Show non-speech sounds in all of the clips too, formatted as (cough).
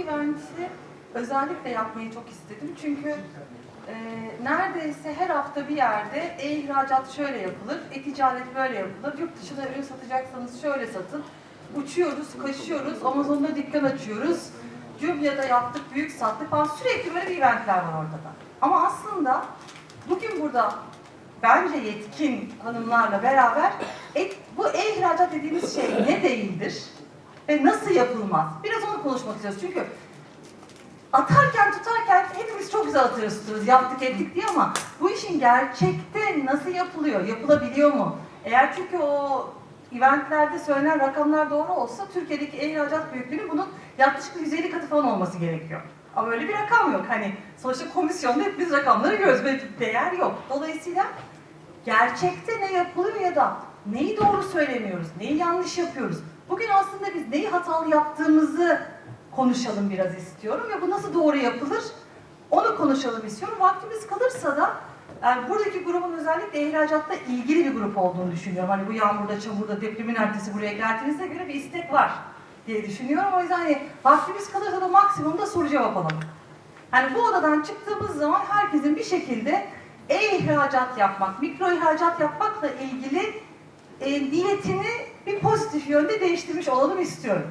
eventi özellikle yapmayı çok istedim. Çünkü e, neredeyse her hafta bir yerde e-ihracat şöyle yapılır, e-ticaret böyle yapılır, yurt dışına ürün satacaksanız şöyle satın. Uçuyoruz, kaçıyoruz, Amazon'da dükkan açıyoruz, Jubia'da yaptık, büyük sattık falan sürekli böyle bir eventler var ortada. Ama aslında bugün burada bence yetkin hanımlarla beraber e, bu e-ihracat dediğimiz şey ne değildir ve nasıl yapılmaz? Biraz onu konuşmak istiyoruz. Çünkü atarken tutarken hepimiz çok güzel atıyoruz tutuyoruz, yaptık ettik diye ama bu işin gerçekte nasıl yapılıyor, yapılabiliyor mu? Eğer çünkü o eventlerde söylenen rakamlar doğru olsa Türkiye'deki e-ihracat büyüklüğünün bunun yaklaşık 150 katı falan olması gerekiyor. Ama öyle bir rakam yok. Hani sonuçta komisyonda hep biz rakamları görüyoruz. Böyle bir değer yok. Dolayısıyla gerçekte ne yapılıyor ya da neyi doğru söylemiyoruz, neyi yanlış yapıyoruz. Bugün aslında biz neyi hatalı yaptığımızı konuşalım biraz istiyorum ve bu nasıl doğru yapılır onu konuşalım istiyorum. Vaktimiz kalırsa da yani buradaki grubun özellikle ihracatta ilgili bir grup olduğunu düşünüyorum. Hani bu yağmurda, çamurda, depremin ertesi buraya geldiğinizde göre bir istek var diye düşünüyorum. O yüzden hani vaktimiz kalırsa da maksimumda soru cevap alalım. Hani bu odadan çıktığımız zaman herkesin bir şekilde e-ihracat yapmak, mikro ihracat yapmakla ilgili e, niyetini bir pozitif yönde değiştirmiş olalım istiyorum.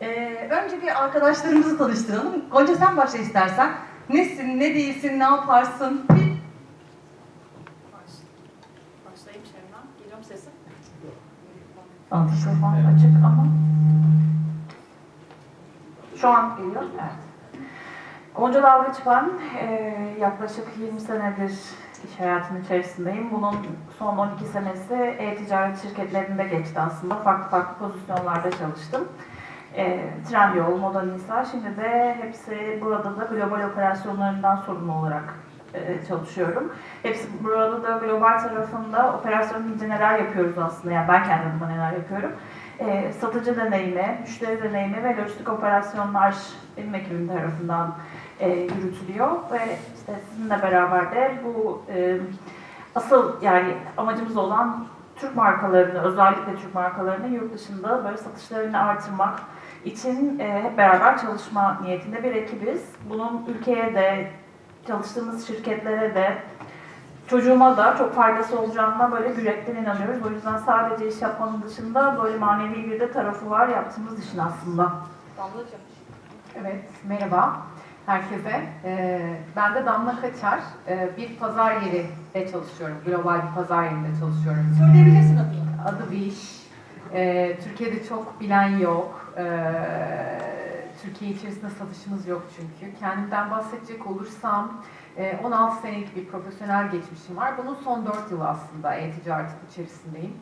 Ee, önce bir arkadaşlarımızı tanıştıralım. Gonca sen başla istersen. Nesin, ne değilsin, ne yaparsın? Bir Başlayayım Şebnem. Geliyor mu sesim? Mikrofon açık ama. Şu an geliyor. Evet. Gonca Dalgıç ben. Ee, yaklaşık 20 senedir iş hayatının içerisindeyim. Bunun son 12 senesi e-ticaret şirketlerinde geçti aslında. Farklı farklı pozisyonlarda çalıştım. Ee, Trendyol, Moda Nisa, şimdi de hepsi burada da global operasyonlarından sorumlu olarak e, çalışıyorum. Hepsi burada da global tarafında operasyon deyince neler yapıyoruz aslında, yani ben kendi adıma neler yapıyorum. Ee, satıcı deneyimi, müşteri deneyimi ve lojistik operasyonlar benim ekibim tarafından e, yürütülüyor ve işte sizinle beraber de bu e, asıl yani amacımız olan Türk markalarını, özellikle Türk markalarını yurt dışında böyle satışlarını artırmak için e, hep beraber çalışma niyetinde bir ekibiz. Bunun ülkeye de, çalıştığımız şirketlere de, çocuğuma da çok faydası olacağına böyle yürekten inanıyoruz. O yüzden sadece iş yapmanın dışında böyle manevi bir de tarafı var yaptığımız işin aslında. Damlacığım. Evet, merhaba herkese. Ee, ben de Damla Kaçar. Ee, bir pazar yerinde çalışıyorum. Global bir pazar yerinde çalışıyorum. Söyleyebilirsin adını. Adı Wish. Ee, Türkiye'de çok bilen yok. Ee, Türkiye içerisinde satışımız yok çünkü. Kendimden bahsedecek olursam e, 16 senelik bir profesyonel geçmişim var. Bunun son 4 yılı aslında e-ticaret içerisindeyim.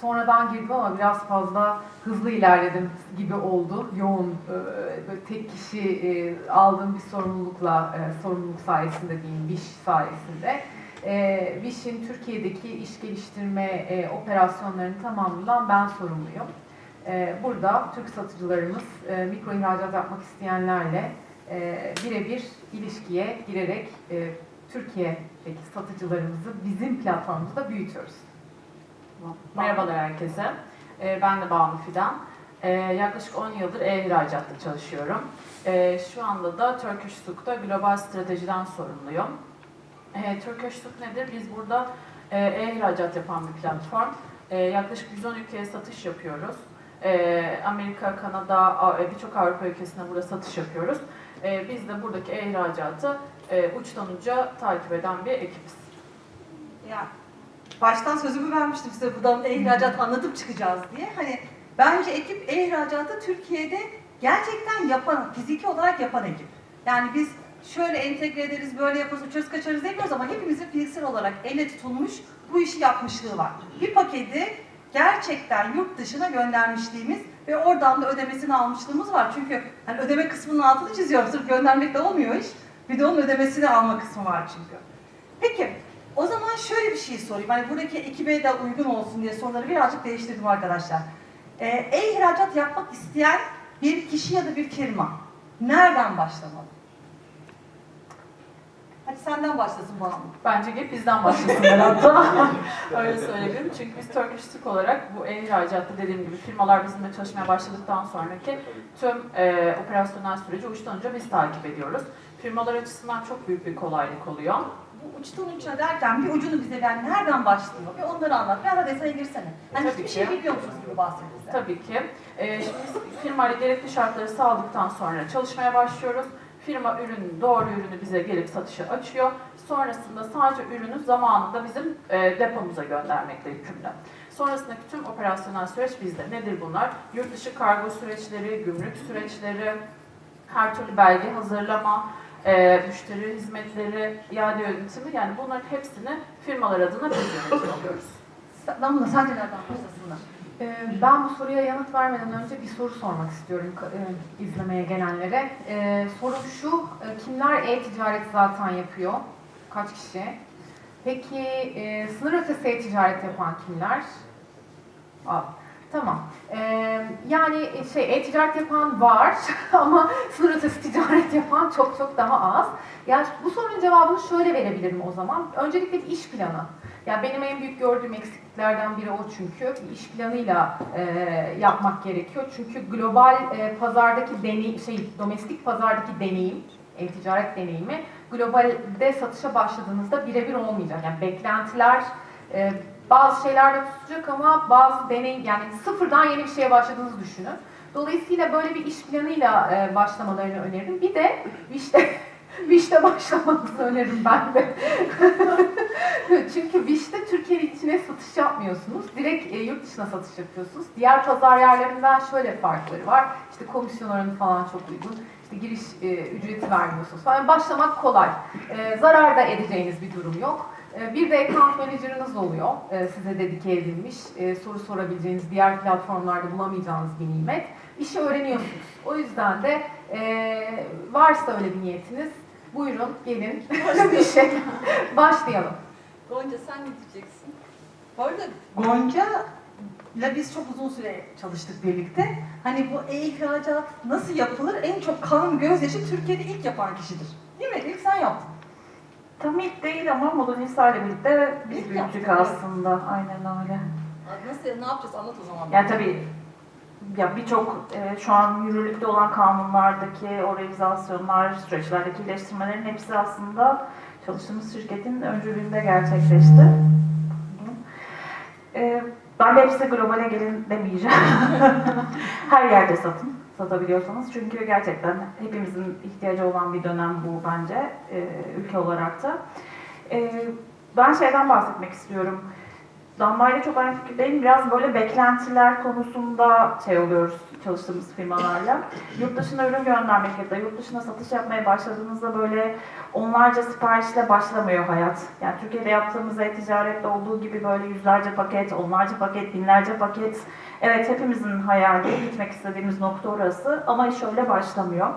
Sonradan girdim ama biraz fazla hızlı ilerledim gibi oldu. Yoğun, e, böyle tek kişi e, aldığım bir sorumlulukla, e, sorumluluk sayesinde diyeyim, Wish sayesinde. E, Wish'in Türkiye'deki iş geliştirme e, operasyonlarının tamamından ben sorumluyum. E, burada Türk satıcılarımız e, mikro ihracat yapmak isteyenlerle e, birebir ilişkiye girerek e, Türkiye'deki satıcılarımızı bizim platformumuzda büyütüyoruz. Merhabalar herkese. Ee, ben de Banu Fidan. Ee, yaklaşık 10 yıldır e-ihracatta çalışıyorum. Ee, şu anda da Turkish Sook'ta global stratejiden sorumluyum. Ee, Turkish Sook nedir? Biz burada e-ihracat yapan bir platform. Ee, yaklaşık 110 ülkeye satış yapıyoruz. Ee, Amerika, Kanada, birçok Avrupa ülkesine burada satış yapıyoruz. Ee, biz de buradaki e-ihracatı e, uçtan uca takip eden bir ekibiz. Ya baştan sözümü vermiştim size buradan e-ihracat anlatıp çıkacağız diye. Hani bence ekip e-ihracatı Türkiye'de gerçekten yapan, fiziki olarak yapan ekip. Yani biz şöyle entegre ederiz, böyle yaparız, uçarız kaçarız demiyoruz ama hepimizin fiziksel olarak elle tutulmuş bu işi yapmışlığı var. Bir paketi gerçekten yurt dışına göndermişliğimiz ve oradan da ödemesini almışlığımız var. Çünkü hani ödeme kısmının altını çiziyorum. Sırf göndermekle olmuyor iş. Bir de onun ödemesini alma kısmı var çünkü. Peki o zaman şöyle bir şey sorayım. Hani buradaki ekibe de uygun olsun diye soruları birazcık değiştirdim arkadaşlar. Ee, e-ihracat yapmak isteyen bir kişi ya da bir firma nereden başlamalı? Hadi senden başlasın Banu. Bence hep bizden başlasınlar hatta. (laughs) Öyle söyleyebilirim. Çünkü biz Turkish Türk olarak bu e-ihracatta dediğim gibi firmalar bizimle çalışmaya başladıktan sonraki tüm e, operasyonel süreci uçtan uca biz takip ediyoruz. Firmalar açısından çok büyük bir kolaylık oluyor. Bu uçtan uçuna derken bir ucunu bize ver. Nereden başlıyor? Bir onları anlat. Biraz da detaya girsene. Hani Tabii hiçbir ki. şey bilmiyormuşuz gibi bahset bize. Tabii ki. Ee, şimdi biz firmayla gerekli şartları sağladıktan sonra çalışmaya başlıyoruz. Firma ürünü, doğru ürünü bize gelip satışa açıyor. Sonrasında sadece ürünü zamanında bizim e, depomuza göndermekle yükümlü. Sonrasındaki tüm operasyonel süreç bizde. Nedir bunlar? Yurt dışı kargo süreçleri, gümrük süreçleri, her türlü belge hazırlama, e, müşteri hizmetleri, iade yönetimi yani bunların hepsini firmalar adına biz yönetiyoruz. Sen- Damla sence nereden başlasınlar? Ee, Ben bu soruya yanıt vermeden önce bir soru sormak istiyorum e, izlemeye gelenlere. Ee, Sorum şu, e, kimler e-ticaret zaten yapıyor? Kaç kişi? Peki e, sınır ötesi e-ticaret yapan kimler? Tamam. Ee, yani şey e-ticaret yapan var (laughs) ama sınır ötesi ticaret yapan çok çok daha az. Yani bu sorunun cevabını şöyle verebilirim o zaman. Öncelikle bir iş planı. Ya benim en büyük gördüğüm eksikliklerden biri o çünkü. Bir iş planıyla e, yapmak gerekiyor. Çünkü global e, pazardaki deney, şey domestik pazardaki deneyim, e-ticaret deneyimi globalde satışa başladığınızda birebir olmayacak. Yani beklentiler e, bazı şeylerde tutacak ama bazı deney yani sıfırdan yeni bir şeye başladığınızı düşünün. Dolayısıyla böyle bir iş planıyla e, başlamalarını öneririm. Bir de işte (laughs) Viş'te başlamanızı öneririm ben de. (laughs) Çünkü Viş'te Türkiye içine satış yapmıyorsunuz. Direkt e, yurt dışına satış yapıyorsunuz. Diğer pazar yerlerinden şöyle farkları var. İşte komisyon oranı falan çok uygun. İşte giriş e, ücreti vermiyorsunuz falan. Yani başlamak kolay. E, zarar da edeceğiniz bir durum yok. E, bir de account manager'ınız oluyor. E, size dedike edilmiş. E, soru sorabileceğiniz, diğer platformlarda bulamayacağınız bir nimet. İşi öğreniyorsunuz. O yüzden de e, varsa öyle bir niyetiniz buyurun gelin (laughs) bir şey başlayalım. Gonca sen ne diyeceksin? Bu arada Gonca ile biz çok uzun süre çalıştık birlikte. Hani bu e-ihracat nasıl yapılır? En çok kan gözyaşı Türkiye'de ilk yapan kişidir. Değil mi? İlk sen yaptın. Tam ilk değil ama Modernista ile birlikte biz İlk büyüttük yaptık, aslında. Aynen öyle. Nasıl, ne yapacağız? Anlat o zaman. Yani tabii ya birçok e, şu an yürürlükte olan kanunlardaki organizasyonlar, süreçlerdeki iyileştirmelerin hepsi aslında çalıştığımız şirketin öncülüğünde gerçekleşti. E, ben de hepsi globale gelin demeyeceğim. (laughs) Her yerde satın, satabiliyorsanız. Çünkü gerçekten hepimizin ihtiyacı olan bir dönem bu bence e, ülke olarak da. E, ben şeyden bahsetmek istiyorum. Damla ile çok aynı fikirdeyim. Biraz böyle beklentiler konusunda şey oluyoruz çalıştığımız firmalarla. Yurt dışına ürün göndermek ya da yurt dışına satış yapmaya başladığınızda böyle onlarca siparişle başlamıyor hayat. Yani Türkiye'de yaptığımız e-ticarette olduğu gibi böyle yüzlerce paket, onlarca paket, binlerce paket. Evet hepimizin hayali, gitmek istediğimiz nokta orası ama iş öyle başlamıyor.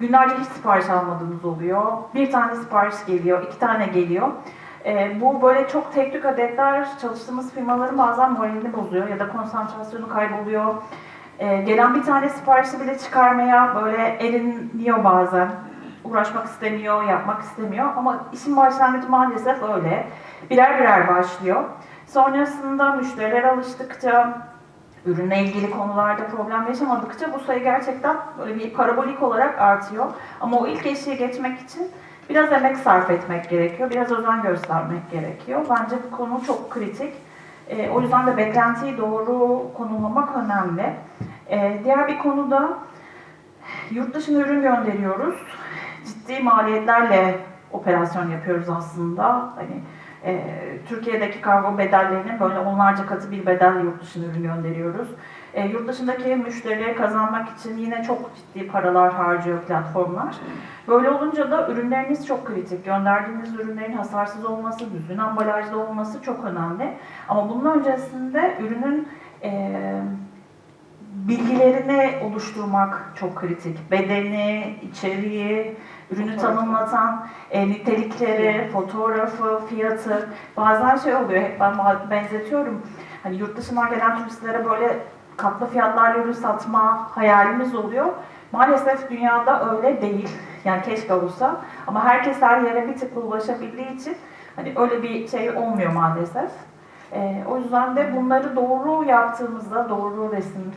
Günlerce hiç sipariş almadığınız oluyor. Bir tane sipariş geliyor, iki tane geliyor. Ee, bu böyle çok tek tük adetler çalıştığımız firmaların bazen moralini bozuyor ya da konsantrasyonu kayboluyor. Ee, gelen bir tane siparişi bile çıkarmaya böyle erinliyor bazen. Uğraşmak istemiyor, yapmak istemiyor ama işin başlangıcı maalesef öyle. Birer birer başlıyor. Sonrasında müşteriler alıştıkça, ürünle ilgili konularda problem yaşamadıkça bu sayı gerçekten böyle bir parabolik olarak artıyor. Ama o ilk eşiğe geçmek için biraz emek sarf etmek gerekiyor, biraz özen göstermek gerekiyor. Bence bu konu çok kritik. Ee, o yüzden de beklentiyi doğru konumlamak önemli. Ee, diğer bir konu da yurt dışına ürün gönderiyoruz. Ciddi maliyetlerle operasyon yapıyoruz aslında. Hani e, Türkiye'deki kargo bedellerinin böyle onlarca katı bir bedelle yurt dışına ürün gönderiyoruz. E, yurt dışındaki müşterileri kazanmak için yine çok ciddi paralar harcıyor platformlar. Böyle olunca da ürünleriniz çok kritik. Gönderdiğiniz ürünlerin hasarsız olması, düzgün ambalajlı olması çok önemli. Ama bunun öncesinde ürünün e, bilgilerini oluşturmak çok kritik. Bedeni, içeriği, ürünü tanımlatan e, nitelikleri, fotoğrafı, fiyatı. Bazen şey oluyor, hep ben benzetiyorum. Hani yurt dışından gelen turistlere böyle katlı fiyatlarla ürün satma hayalimiz oluyor. Maalesef dünyada öyle değil. Yani keşke olsa. Ama herkes her yere bir tıkla ulaşabildiği için hani öyle bir şey olmuyor maalesef. Ee, o yüzden de bunları doğru yaptığımızda, doğru resim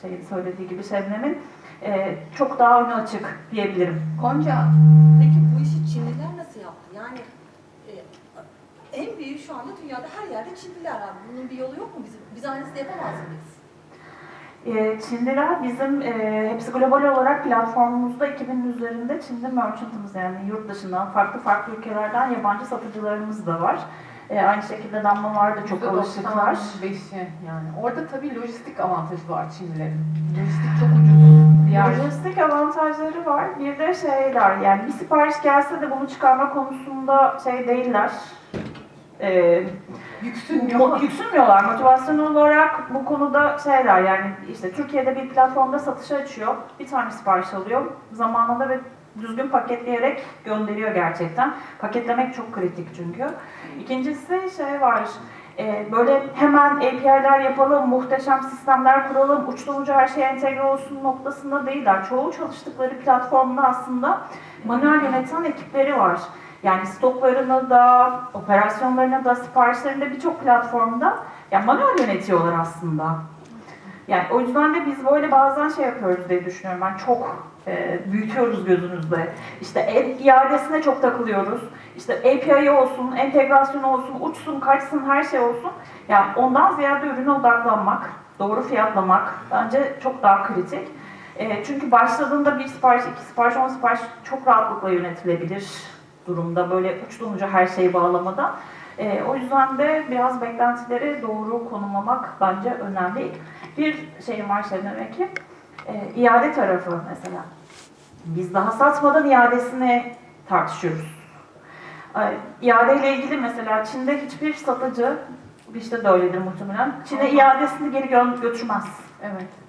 şey söylediği gibi Şebnem'in e, çok daha önü açık diyebilirim. Gonca, peki bu işi Çinliler nasıl yaptı? Yani e, en büyüğü şu anda dünyada her yerde Çinliler abi. Bunun bir yolu yok mu? Biz, biz aynısını yapamaz mıyız? Ee, Çinliler bizim e, hepsi global olarak platformumuzda 2000'in üzerinde Çinli merchantımız yani yurt dışından farklı farklı ülkelerden yabancı satıcılarımız da var. Ee, aynı şekilde damlalar da çok alışıklar. %95'i yani. Orada tabii lojistik avantajı var Çinlilerin. Lojistik çok ucuz. Diğer Lojistik avantajları var. Bir de şeyler yani bir sipariş gelse de bunu çıkarma konusunda şey değiller. Ee, yüksünmüyor. Yüksünmüyorlar. Motivasyon olarak bu konuda şeyler yani işte Türkiye'de bir platformda satışa açıyor. Bir tane sipariş alıyor. Zamanında ve düzgün paketleyerek gönderiyor gerçekten. Paketlemek çok kritik çünkü. İkincisi şey var. e, böyle hemen API'ler yapalım, muhteşem sistemler kuralım, uçtan uca her şey entegre olsun noktasında değiller. Çoğu çalıştıkları platformda aslında manuel yöneten ekipleri var. Yani stoklarını da, operasyonlarını da, siparişlerini de birçok platformda yani manuel yönetiyorlar aslında. Yani o yüzden de biz böyle bazen şey yapıyoruz diye düşünüyorum. Ben çok e, büyütüyoruz gözünüzde. İşte el iadesine çok takılıyoruz. İşte API olsun, entegrasyonu olsun, uçsun, kaçsın, her şey olsun. Yani ondan ziyade ürüne odaklanmak, doğru fiyatlamak bence çok daha kritik. E, çünkü başladığında bir sipariş, iki sipariş, on sipariş çok rahatlıkla yönetilebilir durumda. Böyle uçtan uca her şeyi bağlamadan. E, o yüzden de biraz beklentileri doğru konumlamak bence önemli. Bir şeyim var Şebnem ki e, iade tarafı mesela. Biz daha satmadan iadesini tartışıyoruz. E, iade ile ilgili mesela Çin'de hiçbir satıcı, işte de öyledir muhtemelen, Çin'e iadesini geri gö- götürmez. Evet.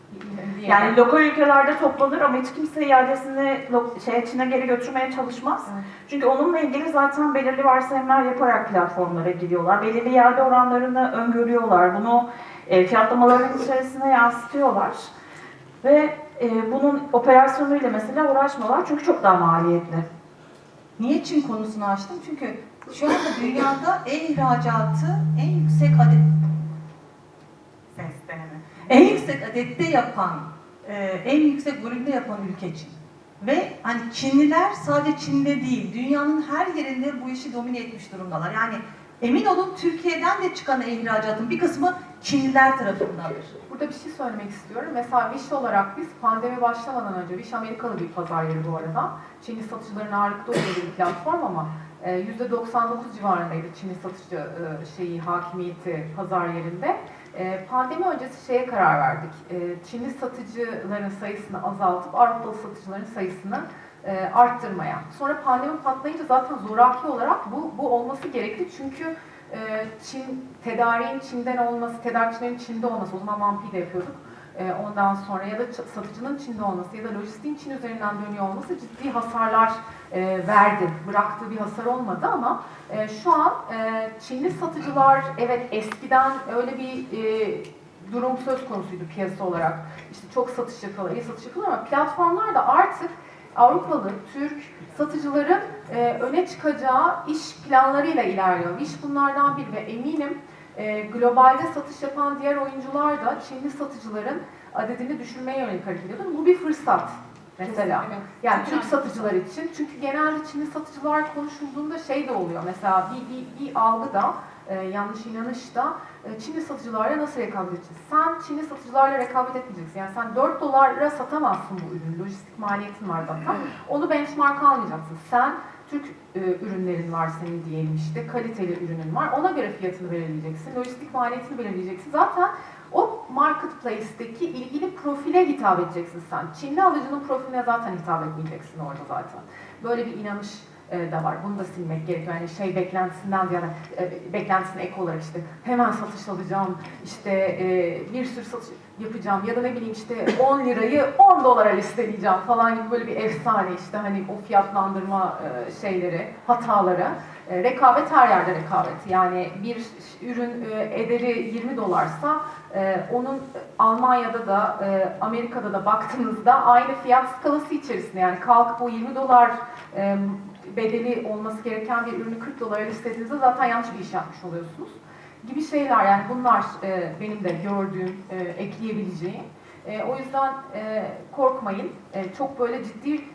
Yani lokal ülkelerde toplanır ama hiç kimse iadesini şeye, Çin'e geri götürmeye çalışmaz. Evet. Çünkü onunla ilgili zaten belirli varsayımlar yaparak platformlara giriyorlar. Belirli iade oranlarını öngörüyorlar. Bunu e, fiyatlamaların içerisine yansıtıyorlar. Ve e, bunun operasyonuyla mesela uğraşmıyorlar çünkü çok daha maliyetli. Niye Çin konusunu açtım? Çünkü şu anda dünyada e-ihracatı en yüksek adet. En yüksek adette yapan, e, en yüksek volümde yapan ülke Çin. Ve hani Çinliler sadece Çin'de değil, dünyanın her yerinde bu işi domine etmiş durumdalar. Yani emin olun Türkiye'den de çıkan e-ihracatın bir kısmı Çinliler tarafındadır. Burada bir şey söylemek istiyorum. Mesela Wish olarak biz pandemi başlamadan önce, Wish Amerikalı bir pazar yeri bu arada. Çinli satıcıların ağırlıkta olduğu bir platform ama e, %99 civarındaydı Çinli satıcı e, şeyi, hakimiyeti pazar yerinde. E, Pandemi öncesi şeye karar verdik. E, Çinli satıcıların sayısını azaltıp Avrupalı satıcıların sayısını e, arttırmaya. Sonra pandemi patlayınca zaten zoraki olarak bu, bu olması gerekti. Çünkü e, Çin, tedariğin Çin'den olması, tedarikçilerin Çin'de olması, o zaman Vampi de yapıyorduk. E, ondan sonra ya da satıcının Çin'de olması ya da lojistiğin Çin üzerinden dönüyor olması ciddi hasarlar e, verdi. Bıraktığı bir hasar olmadı ama e, şu an e, Çinli satıcılar evet eskiden öyle bir durum söz konusuydu piyasa olarak. İşte çok satış yapıyorlar, iyi satış yapıyorlar ama platformlar da artık Avrupalı, Türk satıcıların öne çıkacağı iş planlarıyla ilerliyor. İş bunlardan biri ve eminim e, globalde satış yapan diğer oyuncular da Çinli satıcıların adedini düşürmeye yönelik hareket ediyor. Bu bir fırsat mesela. Yani Türk satıcılar için. Çünkü genelde Çinli satıcılar konuşulduğunda şey de oluyor. Mesela bir, bir, bir algıda, e, yanlış inanışta e, Çinli satıcılarla nasıl rekabet edeceksin? Sen Çinli satıcılarla rekabet etmeyeceksin. Yani sen 4 dolara satamazsın bu ürünü. Lojistik maliyetin var zaten. Onu benchmark almayacaksın. Sen Türk e, ürünlerin var senin diyelim işte. Kaliteli ürünün var. Ona göre fiyatını belirleyeceksin. Lojistik maliyetini belirleyeceksin. Zaten o marketplace'teki ilgili profile hitap edeceksin sen. Çinli alıcının profiline zaten hitap etmeyeceksin orada zaten. Böyle bir inanış e, da var. Bunu da silmek gerekiyor. Yani şey beklentisinden ziyade e, beklentisine ek olarak işte hemen satış alacağım, işte e, bir sürü satış yapacağım ya da ne bileyim işte 10 lirayı 10 dolara listeleyeceğim falan gibi böyle bir efsane işte hani o fiyatlandırma e, şeyleri, hataları. E, rekabet her yerde rekabet. Yani bir ürün e, ederi 20 dolarsa e, onun Almanya'da da e, Amerika'da da baktığınızda aynı fiyat skalası içerisinde yani kalkıp o 20 dolar e, bedeli olması gereken bir ürünü 40 dolara listelediğinizde zaten yanlış bir iş yapmış oluyorsunuz gibi şeyler yani bunlar e, benim de gördüğüm, e, ekleyebileceğim. E, o yüzden e, korkmayın. E, çok böyle ciddi